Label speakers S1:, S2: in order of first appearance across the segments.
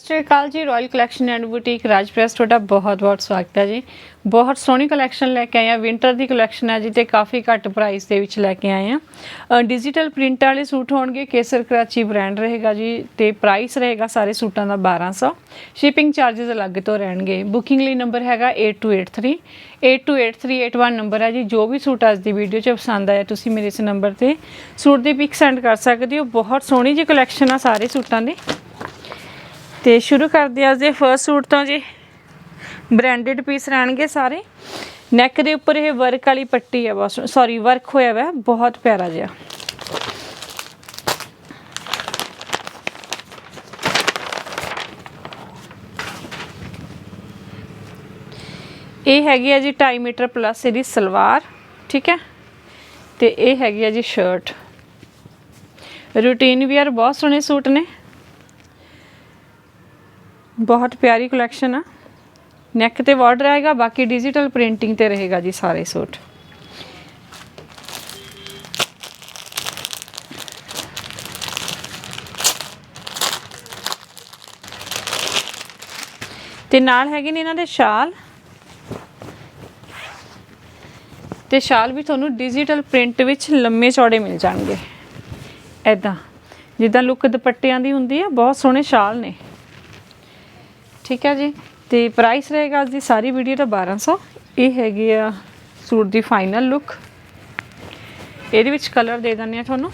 S1: ਸਤਿ ਸ਼੍ਰੀ ਅਕਾਲ ਜੀ royal collection and boutique Raj press ਤੁਹਾਡਾ ਬਹੁਤ ਬਹੁਤ ਸਵਾਗਤ ਹੈ ਜੀ। ਬਹੁਤ ਸੋਹਣੀ ਕਲੈਕਸ਼ਨ ਲੈ ਕੇ ਆਏ ਆ ਵਿੰਟਰ ਦੀ ਕਲੈਕਸ਼ਨ ਹੈ ਜੀ ਤੇ ਕਾਫੀ ਘੱਟ ਪ੍ਰਾਈਸ ਦੇ ਵਿੱਚ ਲੈ ਕੇ ਆਏ ਆ ਡਿਜੀਟਲ ਪ੍ਰਿੰਟ ਵਾਲੇ ਸੂਟ ਹੋਣਗੇ, ਕੇਸਰ ਕਰਾਚੀ ਬ੍ਰਾਂਡ ਰਹੇਗਾ ਜੀ ਤੇ ਪ੍ਰਾਈਸ ਰਹੇਗਾ ਸਾਰੇ ਸੂਟਾਂ ਦਾ 1200 ਸ਼ਿਪਿੰਗ ਚਾਰजेस ਅਲੱਗ ਤੋਂ ਰਹਿਣਗੇ। ਬੁਕਿੰਗ ਲਈ ਨੰਬਰ ਹੈਗਾ 8283 828381 ਨੰਬਰ ਹੈ ਜੀ। ਜੋ ਵੀ ਸੂਟ ਅੱਜ ਦੀ ਵੀਡੀਓ 'ਚ ਪਸੰਦ ਆਇਆ, ਤੁਸੀਂ ਮੇਰੇ ਇਸ ਨੰਬਰ ਤੇ ਸੂਟ ਦੀ ਪਿਕ ਸੈਂਡ ਕਰ ਸਕਦੇ ਹੋ। ਬਹੁਤ ਸੋਹਣੀ ਜੀ ਕਲੈਕਸ਼ਨ ਆ ਸਾਰੇ ਸੂਟਾਂ ਦੀ। ਤੇ ਸ਼ੁਰੂ ਕਰਦੇ ਹਾਂ ਅੱਜ ਦੇ ਫਰਸਟ ਸੂਟ ਤੋਂ ਜੀ। ਬ੍ਰਾਂਡਡ ਪੀਸ ਰਹਿਣਗੇ ਸਾਰੇ। ਨੈਕ ਦੇ ਉੱਪਰ ਇਹ ਵਰਕ ਵਾਲੀ ਪੱਟੀ ਹੈ ਬਸ ਸੌਰੀ ਵਰਕ ਹੋਇਆ ਹੋਇਆ ਬਹੁਤ ਪਿਆਰਾ ਜਿਹਾ। ਇਹ ਹੈਗੀ ਹੈ ਜੀ 2.5 ਮੀਟਰ ਪਲੱਸ ਇਹਦੀ ਸਲਵਾਰ, ਠੀਕ ਹੈ? ਤੇ ਇਹ ਹੈਗੀ ਹੈ ਜੀ ਸ਼ਰਟ ਰੂਟੀਨ ਵੀਅਰ ਬਹੁਤ ਸੋਹਣੇ ਸੂਟ ਨੇ। ਬਹੁਤ ਪਿਆਰੀ ਕਲੈਕਸ਼ਨ ਆ। ਨੈਕ ਤੇ ਬਾਰਡਰ ਆਏਗਾ, ਬਾਕੀ ਡਿਜੀਟਲ ਪ੍ਰਿੰਟਿੰਗ ਤੇ ਰਹੇਗਾ ਜੀ ਸਾਰੇ ਸੂਟ। ਤੇ ਨਾਲ ਹੈਗੇ ਨੇ ਇਹਨਾਂ ਦੇ ਸ਼ਾਲ। ਤੇ ਸ਼ਾਲ ਵੀ ਤੁਹਾਨੂੰ ਡਿਜੀਟਲ ਪ੍ਰਿੰਟ ਵਿੱਚ ਲੰਮੇ ਚੌੜੇ ਮਿਲ ਜਾਣਗੇ। ਐਦਾਂ ਜਿੱਦਾਂ ਲੁੱਕ ਦੁਪੱਟਿਆਂ ਦੀ ਹੁੰਦੀ ਹੈ ਬਹੁਤ ਸੋਹਣੇ ਸ਼ਾਲ ਨੇ। ਠੀਕ ਹੈ ਜੀ। ਤੇ ਪ੍ਰਾਈਸ ਰਹੇਗਾ ਅੱਜ ਦੀ ਸਾਰੀ ਵੀਡੀਓ ਦਾ 1200 ਇਹ ਹੈਗੀ ਆ ਸੂਟ ਦੀ ਫਾਈਨਲ ਲੁੱਕ ਇਹਦੇ ਵਿੱਚ ਕਲਰ ਦੇ ਦਿੰਦੇ ਆ ਤੁਹਾਨੂੰ।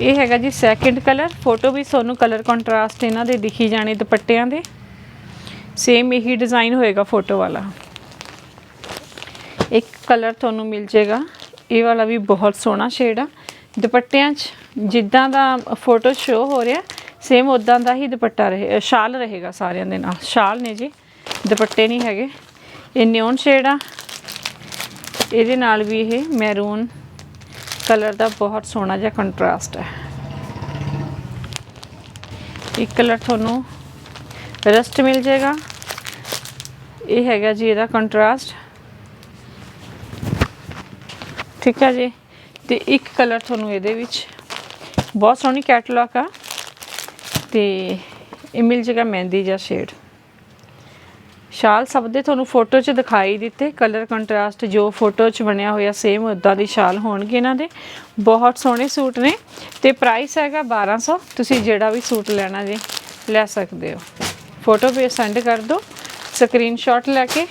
S1: ਇਹ ਹੈਗਾ ਜੀ ਸੈਕਿੰਡ ਕਲਰ ਫੋਟੋ ਵੀ ਤੁਹਾਨੂੰ ਕਲਰ ਕੰਟਰਾਸਟ ਇਹਨਾਂ ਦੇ ਦਿਖੀ ਜਾਣੇ ਦੁਪੱਟਿਆਂ ਦੇ। ਸੇਮ ਇਹੀ ਡਿਜ਼ਾਈਨ ਹੋਏਗਾ ਫੋਟੋ ਵਾਲਾ। ਇੱਕ ਕਲਰ ਤੁਹਾਨੂੰ ਮਿਲ ਜਾਏਗਾ। ਇਹ ਵਾਲਾ ਵੀ ਬਹੁਤ ਸੋਹਣਾ ਸ਼ੇਡ ਆ। ਦੁਪੱਟਿਆਂ 'ਚ ਜਿੱਦਾਂ ਦਾ ਫੋਟੋ ਸ਼ੋ ਹੋ ਰਿਹਾ ਸੇਮ ਉਦਾਂ ਦਾ ਹੀ ਦੁਪੱਟਾ ਰਹੇ ਅ, ਸ਼ਾਲ ਰਹੇਗਾ ਸਾਰਿਆਂ ਦੇ ਨਾਲ। ਸ਼ਾਲ ਨੇ ਜੀ ਦੁਪੱਟੇ ਨਹੀਂ ਹੈਗੇ। ਇਹ ਨਿਓਨ ਸ਼ੇਡ ਆ। ਇਹਦੇ ਨਾਲ ਵੀ ਇਹ ਮੈਰੂਨ ਕਲਰ ਦਾ ਬਹੁਤ ਸੋਹਣਾ ਜਿਹਾ ਕੰਟਰਾਸਟ ਹੈ। ਇੱਕ ਕਲਰ ਤੁਹਾਨੂੰ ਰਸਟ ਮਿਲ ਜਾਏਗਾ। ਇਹ ਹੈਗਾ ਜੀ ਇਹਦਾ ਕੰਟਰਾਸਟ ਠੀਕ ਹੈ ਜੀ? ਤੇ ਇੱਕ ਕਲਰ ਤੁਹਾਨੂੰ ਇਹਦੇ ਵਿੱਚ ਬਹੁਤ ਸੋਹਣੀ ਕੈਟਲੌਗ ਆ। ਤੇ ਇਹ ਮਿਲ ਜਾਏਗਾ ਮਹਿੰਦੀ ਜਾਂ ਸ਼ੇਡ। ਸ਼ਾਲ ਸਭ ਦੇ ਤੁਹਾਨੂੰ ਫੋਟੋ 'ਚ ਦਿਖਾਈ ਦਿੱਤੇ। ਕਲਰ ਕੰਟਰਾਸਟ ਜੋ ਫੋਟੋ 'ਚ ਬਣਿਆ ਹੋਇਆ ਸੇਮ ਉਦਾਂ ਦੀ ਸ਼ਾਲ ਹੋਣਗੇ ਇਹਨਾਂ ਦੇ। ਬਹੁਤ ਸੋਹਣੇ ਸੂਟ ਨੇ ਤੇ ਪ੍ਰਾਈਸ ਹੈਗਾ 1200 ਤੁਸੀਂ ਜਿਹੜਾ ਵੀ ਸੂਟ ਲੈਣਾ ਜੀ ਲੈ ਸਕਦੇ ਹੋ। ਫੋਟੋ ਵੀ ਸੈਂਡ ਕਰ ਦਿਓ। ਸਕਰੀਨਸ਼ਾਟ ਲੈ ਕੇ।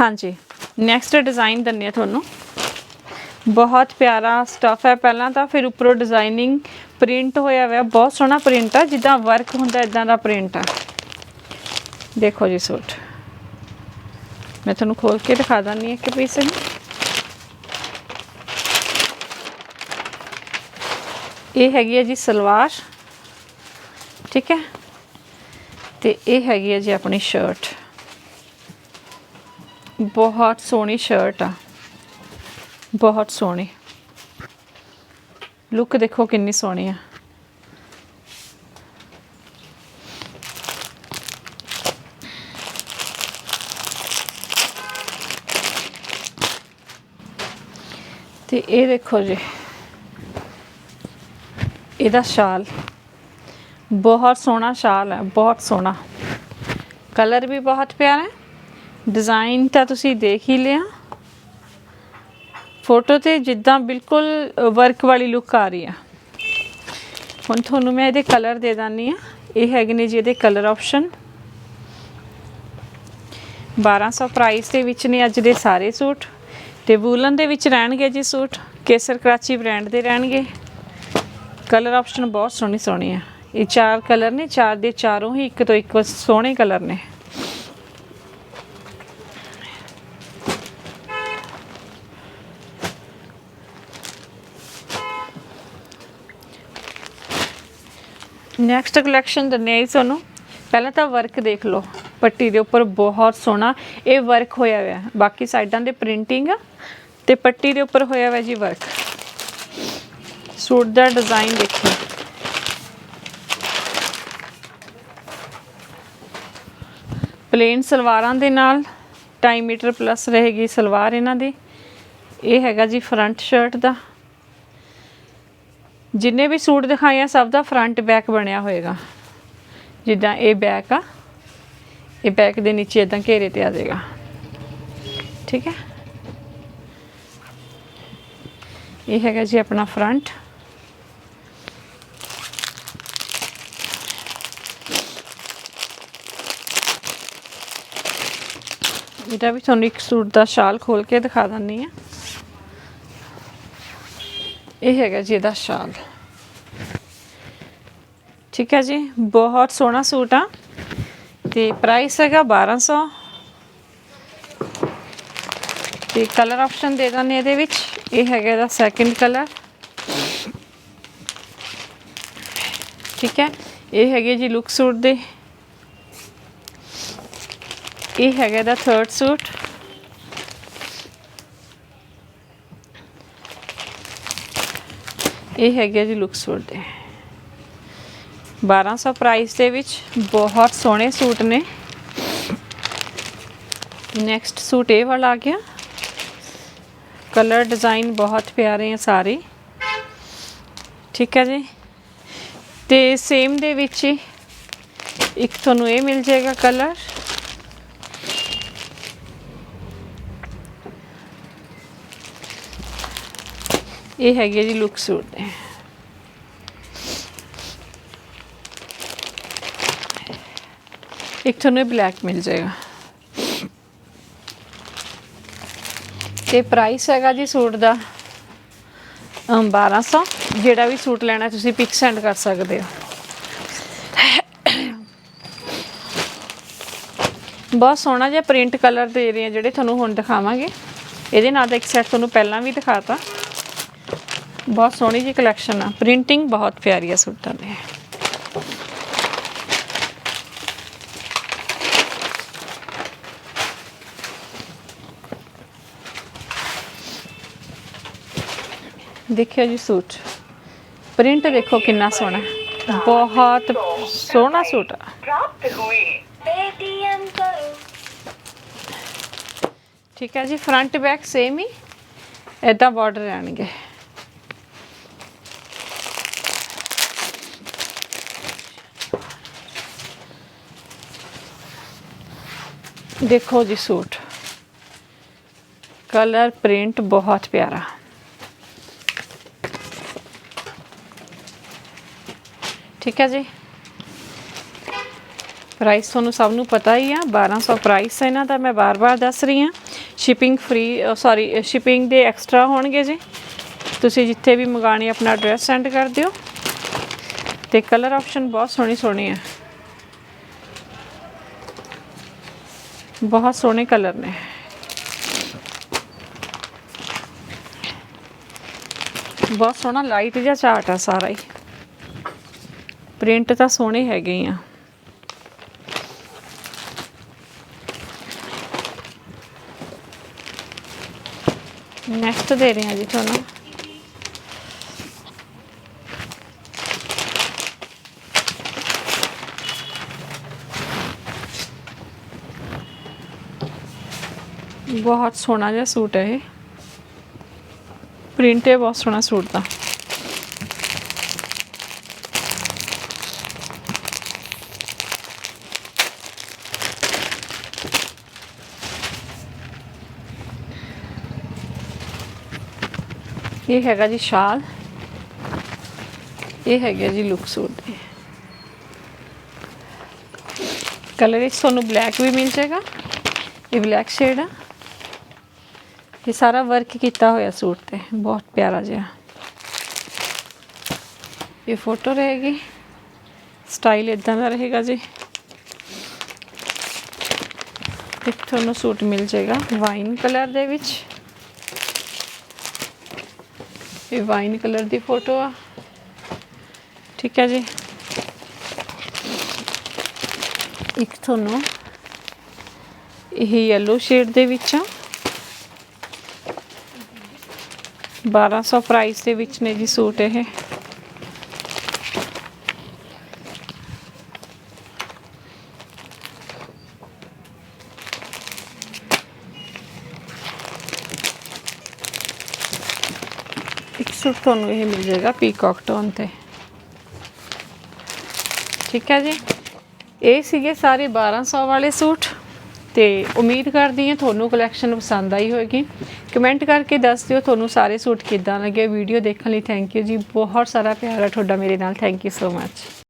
S1: ਹਾਂਜੀ। ਨੈਕਸਟ ਡਿਜ਼ਾਈਨ ਦੰਨੇ ਤੁਹਾਨੂੰ। ਬਹੁਤ ਪਿਆਰਾ ਸਟਫ ਹੈ। ਪਹਿਲਾਂ ਤਾਂ ਫਿਰ ਉੱਪਰੋਂ ਡਿਜ਼ਾਈਨਿੰਗ ਪ੍ਰਿੰਟ ਹੋਇਆ ਹੋਇਆ। ਬਹੁਤ ਸੋਹਣਾ ਪ੍ਰਿੰਟ ਆ। ਜਿੱਦਾਂ ਵਰਕ ਹੁੰਦਾ ਇਦਾਂ ਦਾ ਪ੍ਰਿੰਟ ਆ। ਦੇਖੋ ਜੀ ਸੂਟ। ਮੈਂ ਤੁਹਾਨੂੰ ਖੋਲ ਕੇ ਦਿਖਾ ਦਾਂਨੀ ਇੱਕ ਪੀਸ ਨੂੰ ਇਹ ਹੈਗੀ ਹੈ ਜੀ ਸਲਵਾਰ। ਠੀਕ ਹੈ? ਤੇ ਇਹ ਹੈਗੀ ਹੈ ਜੀ ਆਪਣੀ ਸ਼ਰਟ ਬਹੁਤ ਸੋਹਣੀ ਸ਼ਰਟ ਆ। ਬਹੁਤ ਸੋਹਣੀ। ਲੁੱਕ ਦੇਖੋ ਕਿੰਨੀ ਸੋਹਣੀ ਆ। ਤੇ ਇਹ ਦੇਖੋ ਜੀ। ਇਹਦਾ ਸ਼ਾਲ। ਬਹੁਤ ਸੋਹਣਾ ਸ਼ਾਲ ਹੈ ਬਹੁਤ ਸੋਹਣਾ। ਕਲਰ ਵੀ ਬਹੁਤ ਪਿਆਰਾ। ਹੈ ਡਿਜ਼ਾਈਨ ਤਾਂ ਤੁਸੀਂ ਦੇਖ ਹੀ ਲਿਆ। ਫੋਟੋ ਤੇ ਜਿੱਦਾਂ ਬਿਲਕੁਲ ਵਰਕ ਵਾਲੀ ਲੁੱਕ ਆ ਰਹੀ ਆ। ਹੁਣ ਤੁਹਾਨੂੰ ਮੈਂ ਇਹਦੇ ਕਲਰ ਦੇ ਦਾਨੀ ਆ। ਇਹ ਹੈਗੇ ਨੇ ਜੀ ਇਹਦੇ ਕਲਰ ਆਪਸ਼ਨ 1200 ਪ੍ਰਾਈਸ ਦੇ ਵਿੱਚ ਨੇ ਅੱਜ ਦੇ ਸਾਰੇ ਸੂਟ। ਤੇ ਵੂਲਨ ਦੇ ਵਿੱਚ ਰਹਿਣਗੇ ਜੀ ਸੂਟ। ਕੇਸਰ ਕਰਾਚੀ ਬ੍ਰਾਂਡ ਦੇ ਰਹਿਣਗੇ। ਕਲਰ ਆਪਸ਼ਨ ਬਹੁਤ ਸੋਹਣੀ ਸੋਹਣੀ ਆ। ਇਹ ਚਾਰ ਕਲਰ ਨੇ, ਚਾਰ ਦੇ ਚਾਰੋਂ ਹੀ ਇੱਕ ਤੋਂ ਇੱਕ ਸੋਹਣੇ ਕਲਰ ਨੇ। ਨੈਕਸਟ ਕਲੈਕਸ਼ਨ ਦਿੰਨੇ ਆ ਤੁਹਾਨੂੰ। ਪਹਿਲਾਂ ਤਾਂ ਵਰਕ ਦੇਖ ਲਓ। ਪੱਟੀ ਦੇ ਉੱਪਰ ਬਹੁਤ ਸੋਹਣਾ ਇਹ ਵਰਕ ਹੋਇਆ ਹੋਇਆ। ਬਾਕੀ ਸਾਈਡਾਂ ਦੇ ਪ੍ਰਿੰਟਿੰਗ ਆ ਤੇ ਪੱਟੀ ਦੇ ਉੱਪਰ ਹੋਇਆ ਹੋਇਆ ਜੀ ਵਰਕ ਸੂਟ ਦਾ ਡਿਜ਼ਾਈਨ ਦੇਖੋ। ਪਲੇਨ ਸਲਵਾਰਾਂ ਦੇ ਨਾਲ 2.5 ਮੀਟਰ ਪਲੱਸ ਰਹੇਗੀ ਸਲਵਾਰ ਇਹਨਾਂ ਦੀ। ਇਹ ਹੈਗਾ ਜੀ ਫਰੰਟ ਸ਼ਰਟ ਦਾ। ਜਿੰਨੇ ਵੀ ਸੂਟ ਦਿਖਾਏ ਆ, ਸਭ ਦਾ ਫਰੰਟ ਬੈਕ ਬਣਿਆ ਹੋਏਗਾ। ਜਿੱਦਾਂ ਇਹ ਬੈਕ ਆ, ਇਹ ਬੈਕ ਦੇ ਨੀਚੇ ਇਦਾਂ ਘੇਰੇ ਤੇ ਆ ਜਾਏਗਾ। ਠੀਕ ਹੈ? ਇਹ ਹੈਗਾ ਜੀ ਆਪਣਾ ਫਰੰਟ ਇਹਦਾ ਵੀ ਤੁਹਾਨੂੰ ਇੱਕ ਸੂਟ ਦਾ ਸ਼ਾਲ ਖੋਲ ਕੇ ਦਿਖਾ ਦਿੰਨੀ ਆ ਇਹ ਹੈਗਾ ਜੀ ਇਹਦਾ ਸ਼ਾਲ। ਠੀਕ ਹੈ ਜੀ, ਬਹੁਤ ਸੋਹਣਾ ਸੂਟ ਆ। ਤੇ ਪ੍ਰਾਈਸ ਹੈਗਾ 1200 ਤੇ ਕਲਰ ਆਪਸ਼ਨ ਦੇ ਦਾਂ ਇਹਦੇ ਵਿੱਚ। ਇਹ ਹੈਗਾ ਇਹਦਾ ਸੈਕਿੰਡ ਕਲਰ ਠੀਕ ਹੈ, ਇਹ ਹੈਗੇ ਜੀ ਲੁੱਕ ਸੂਟ ਦੇ। ਇਹ ਹੈਗਾ ਇਹਦਾ ਥਰਡ ਸੂਟ। ਇਹ ਹੈਗੇ ਜੀ ਲੁੱਕ ਸੂਟ ਦੇ। 1200 ਪ੍ਰਾਈਸ ਦੇ ਵਿੱਚ ਬਹੁਤ ਸੋਹਣੇ ਸੂਟ ਨੇ। ਨੈਕਸਟ ਸੂਟ ਇਹ ਵਾਲਾ ਆ ਗਿਆ। ਕਲਰ ਡਿਜ਼ਾਈਨ ਬਹੁਤ ਪਿਆਰੇ ਆ ਸਾਰੇ। ਠੀਕ ਹੈ ਜੀ। ਤੇ ਸੇਮ ਦੇ ਵਿੱਚ ਹੀ ਇੱਕ ਤੁਹਾਨੂੰ ਇਹ ਮਿਲ ਜਾਏਗਾ ਕਲਰ ਇਹ ਹੈਗੇ ਜੀ ਲੁੱਕ ਸੂਟ। ਦੇ ਇੱਕ ਤੁਹਾਨੂੰ ਬਲੈਕ ਮਿਲ ਜਾਏਗਾ। ਤੇ ਪ੍ਰਾਈਸ ਹੈਗਾ ਜੀ ਸੂਟ ਦਾ ਅਮ, 1200 ਜਿਹੜਾ ਵੀ ਸੂਟ ਲੈਣਾ ਤੁਸੀਂ ਪਿਕ ਸੈਂਡ ਕਰ ਸਕਦੇ ਹੋ। ਬਹੁਤ ਸੋਹਣਾ ਜਿਹਾ ਪ੍ਰਿੰਟ ਕਲਰ ਦੇ ਰਹੇ ਆ ਜਿਹੜੇ ਤੁਹਾਨੂੰ ਹੁਣ ਦਿਖਾਵਾਂਗੇ। ਇਹਦੇ ਨਾਲ ਦਾ ਇੱਕ ਸੈਟ ਤੁਹਾਨੂੰ ਪਹਿਲਾਂ ਵੀ ਦਿਖਾਤਾ। ਬਹੁਤ ਸੋਹਣੀ ਜੀ ਕਲੈਕਸ਼ਨ ਆ। ਪ੍ਰਿੰਟਿੰਗ ਬਹੁਤ ਪਿਆਰੀ ਆ ਸੂਟਾਂ ਦੀ। ਦੇਖਿਓ ਜੀ ਸੂਟ। ਪ੍ਰਿੰਟ ਦੇਖੋ ਕਿੰਨਾ ਸੋਹਣਾ। ਬਹੁਤ ਸੋਹਣਾ ਸੂਟ ਆ।
S2: ਪ੍ਰਾਪਤ ਹੋਈ ਪੇਟੀਐਮ ਕਰੋ।
S1: ਠੀਕ ਹੈ ਜੀ ਫਰੰਟ ਬੈਕ ਸੇਮ ਹੀ। ਇਦਾਂ ਬਾਰਡਰ ਆਣਗੇ ਦੇਖੋ ਜੀ ਸੂਟ। ਕਲਰ, ਪ੍ਰਿੰਟ ਬਹੁਤ ਪਿਆਰਾ। ਠੀਕ ਹੈ ਜੀ। ਪ੍ਰਾਈਸ ਤੁਹਾਨੂੰ ਸਭ ਨੂੰ ਪਤਾ ਹੀ ਆ 1200 ਪ੍ਰਾਈਸ ਹੈ ਇਹਨਾਂ ਦਾ, ਮੈਂ ਬਾਰ-ਬਾਰ ਦੱਸ ਰਹੀ ਹਾਂ। ਸ਼ਿਪਿੰਗ ਫ੍ਰੀ ਸੌਰੀ ਸ਼ਿਪਿੰਗ ਦੇ ਐਕਸਟਰਾ ਹੋਣਗੇ ਜੀ। ਤੁਸੀਂ ਜਿੱਥੇ ਵੀ ਮੰਗਾਣੀ ਆਪਣਾ ਐਡਰੈਸ ਸੈਂਡ ਕਰ ਦਿਓ। ਤੇ ਕਲਰ ਆਪਸ਼ਨ ਬਹੁਤ ਸੋਹਣੀ ਸੋਹਣੀ ਹੈ। ਬਹੁਤ ਸੋਹਣੇ ਕਲਰ ਨੇ। ਬਹੁਤ ਸੋਹਣਾ ਲਾਈਟ ਜਿਹਾ ਚਾਰਟ ਆ ਸਾਰਾ ਹੀ। ਪ੍ਰਿੰਟ ਤਾਂ ਸੋਹਣੇ ਹੈਗੇ ਹੀ ਆ। ਨੈਕਸਟ ਦੇ ਰਹੇ ਹਾਂ ਜੀ ਤੁਹਾਨੂੰ। ਬਹੁਤ ਸੋਹਣਾ ਜਿਹਾ ਸੂਟ ਹੈ ਇਹ ਪ੍ਰਿੰਟ ਹੈ ਬਹੁਤ ਸੋਹਣਾ ਸੂਟ ਦਾ ਇਹ ਹੈਗਾ ਜੀ ਸ਼ਾਲ ਇਹ ਹੈਗਾ ਜੀ ਲੁੱਕ ਸੂਟ ਦੇ ਕਲਰ ਵਿੱਚ ਤੁਹਾਨੂੰ ਬਲੈਕ ਵੀ ਮਿਲ ਜਾਏਗਾ ਇਹ ਬਲੈਕ ਸ਼ੇਡ ਆ ਇਹ ਸਾਰਾ ਵਰਕ ਕੀਤਾ ਹੋਇਆ ਸੂਟ ਤੇ, ਬਹੁਤ ਪਿਆਰਾ ਜਿਹਾ। ਇਹ ਫੋਟੋ ਰਹੇਗੀ। ਸਟਾਈਲ ਇਦਾਂ ਦਾ ਰਹੇਗਾ ਜੀ। ਇੱਕ ਤੁਹਾਨੂੰ ਸੂਟ ਮਿਲ ਜਾਏਗਾ ਵਾਈਨ ਕਲਰ ਦੇ ਵਿੱਚ। ਇਹ ਵਾਈਨ ਕਲਰ ਦੀ ਫੋਟੋ ਆ। ਠੀਕ ਹੈ ਜੀ। ਇੱਕ ਤੁਹਾਨੂੰ ਇਹ ਯੈਲੋ ਸ਼ੇਡ ਦੇ ਵਿੱਚ ਆ। 1200 ਪ੍ਰਾਈਸ ਦੇ ਵਿੱਚ ਨੇ ਜੀ ਸੂਟ ਇਹ ਸੂਟ ਤੁਹਾਨੂੰ ਇਹ ਮਿਲ ਜਾਏਗਾ ਪੀਕਾਕ ਟੋਨ ਤੇ ਠੀਕ ਹੈ ਜੀ ਇਹ ਸੀਗੇ ਸਾਰੇ 1200 ਵਾਲੇ ਸੂਟ ਤੇ ਉਮੀਦ ਕਰਦੀ ਹਾਂ ਤੁਹਾਨੂੰ ਕਲੈਕਸ਼ਨ ਪਸੰਦ ਆਈ ਹੋਵੇਗੀ ਕਮੈਂਟ ਕਰਕੇ ਦੱਸ ਦਿਓ ਤੁਹਾਨੂੰ ਸਾਰੇ ਸੂਟ ਕਿੱਦਾਂ ਲੱਗੇ। ਵੀਡੀਓ ਦੇਖਣ ਲਈ ਥੈਂਕ ਯੂ ਜੀ। ਬਹੁਤ ਸਾਰਾ ਪਿਆਰ ਹੈ ਤੁਹਾਡਾ ਮੇਰੇ ਨਾਲ। Thank you so much